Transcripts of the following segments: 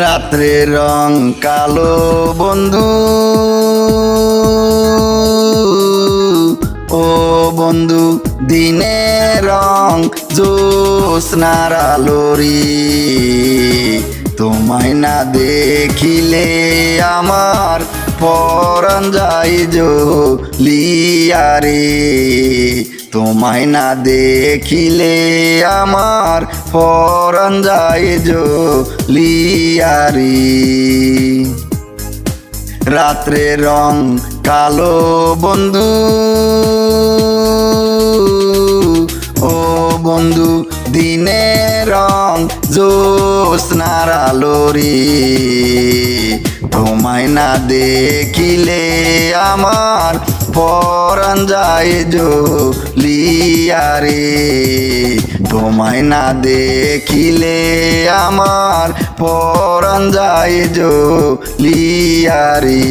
রাত্রে রং কালো, বন্ধু। ও বন্ধু, দিনে রং জোসনার আলোরি তোমায় না দেখিলে আমার পরাণ যাই লিয়ারে তোমায় না দেখিলে আমার পরাণ যাই লিয়ারি রাত্রে রং কালো বন্ধু, ও বন্ধু দিনে রং জোসনার আলোরি। তোমায় না দেখিলে আমার পরাণ যায় লিয়ারে তোমায় না দেখিলে আমার পরাণ যায় লিয়ারে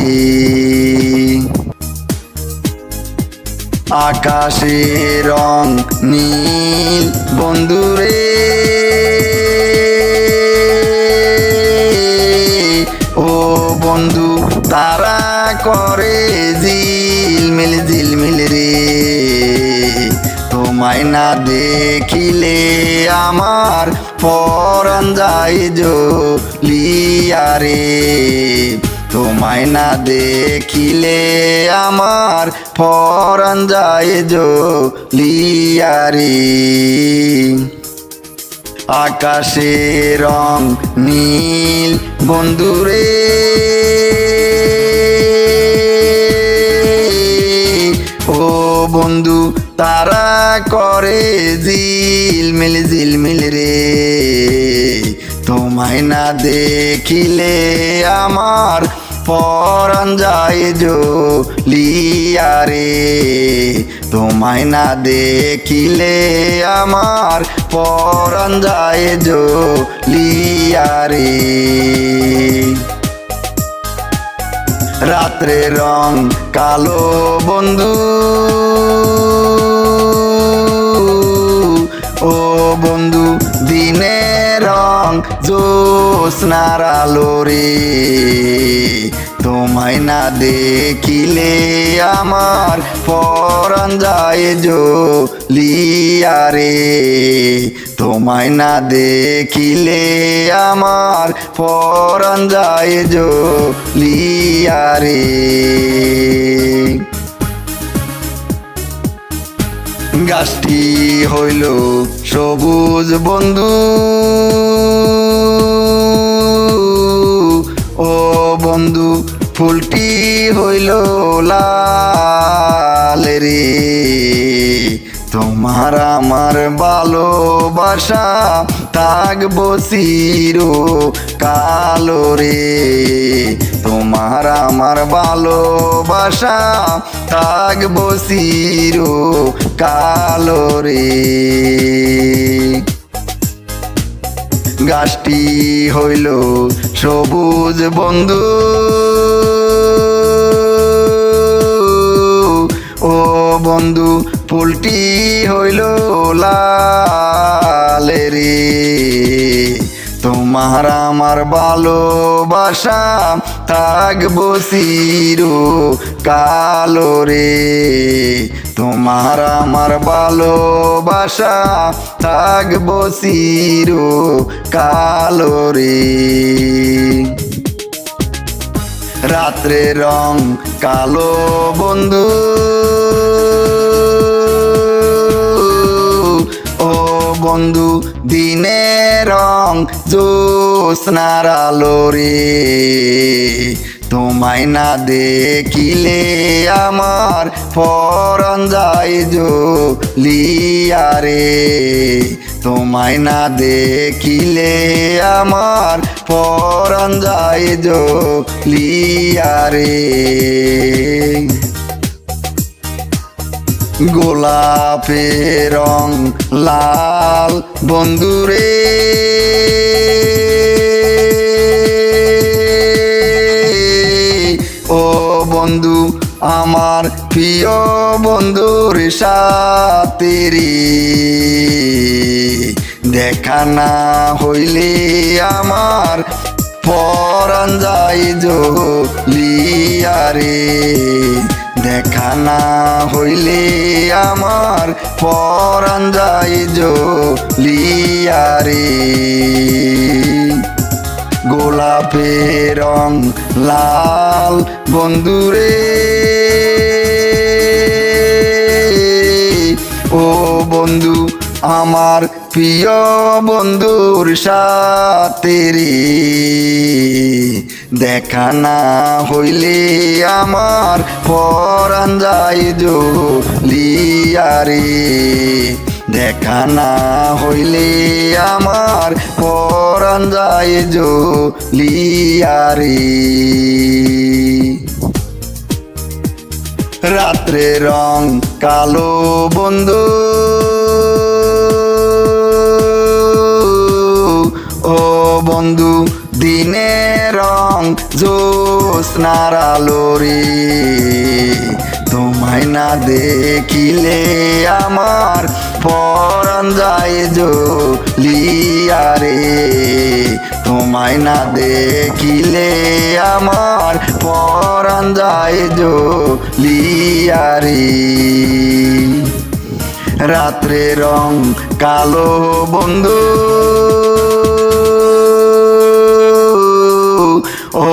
আকাশে রং নীল, বন্ধুরে। তারা করে ঝিলমিল ঝিলমিল রে। তোমায় না দেখিলে আমার পরাণ যায় লিয়ারে তোমায় না দেখিলে আমার পরাণ যায় লিয়ারে আকাশে রং নীল, বন্ধুরে। তারা করে ঝিলমিল ঝিলমিল রে। তোমায় না দেখিলে আমার পরাণ যায় লিয়ারে তোমায় না দেখিলে আমার পরাণ যায় লিয়ারে রাত্রে রং কালো বন্ধু। ও বন্ধু দিনে রং জোস আলো রে। তোমায় না দেখিলে আমার পরাণ যায় লিয়ারে তোমায় না দেখিলে আমার পরাণ যায় লিয়ারে গাছটি হইল সবুজ বন্ধু। ফুলটি হইল লাল রে। তোমার আমার ভালোবাসা থাকব চিরো কালো রে। তোমার আমার ভালোবাসা থাকব চিরো কালো রে। গাছটি হইল সবুজ বন্ধু। ও বন্ধু ফুলটি হইল লাল। তোমার আমার ভালোবাসা, থাকব চিরো কালো রে। তোমার আমার ভালোবাসা, থাকব চিরো কালো রে। রাত্রে রং কালো বন্ধু। বন্ধু, দিনে রং জোসনার আলো রে। তোমায় না দেখিলে আমার পরাণ যায় লিয়ারে তোমায় না দেখিলে আমার পরাণ যায় লিয়ারে গোলাপে রং লাল বন্ধুরে ও বন্ধু, আমার প্রিয় বন্ধুর সাথে দেখা না হইলে আমার পরান যাই লিয়ারে দেখা না হইলে আমার পরান যাই লিয়ারে গোলাপের রং লাল বন্ধুরে। ও বন্ধু আমার প্রিয় বন্ধুর সাথে দেখা না হইলে আমার পরান যাই লিয়ারে দেখা না হইলে আমার পরান যায় লিয়ারে রাত্রে রং কালো বন্ধু। বন্ধু, দিনে রং জোৎস্নার আলো রে তোমায় না দেখিলে আমার পরান যায় লিয়ারে তোমায় না দেখিলে আমার পরান যায় লিয়ারে রাত্রে রং কালো বন্ধু। ও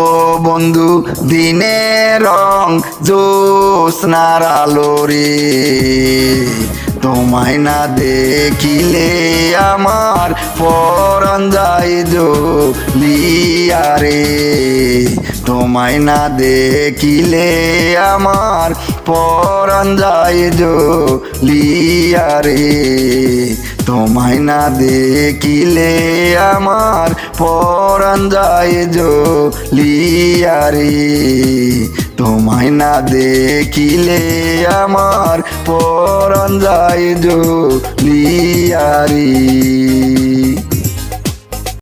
বন্ধু, দিনে রং জোৎস্নার আলো রে তোমায় না দেখিলে আমার পরান যায় লিয়ারে তোমায় না দেখিলে আমার পরান যায় লিয়ারে তোমায় না দেখিলে আমার পরান যায় লিয়ারে তোমায় না দেখিলে আমার পরান যায় লিয়ারে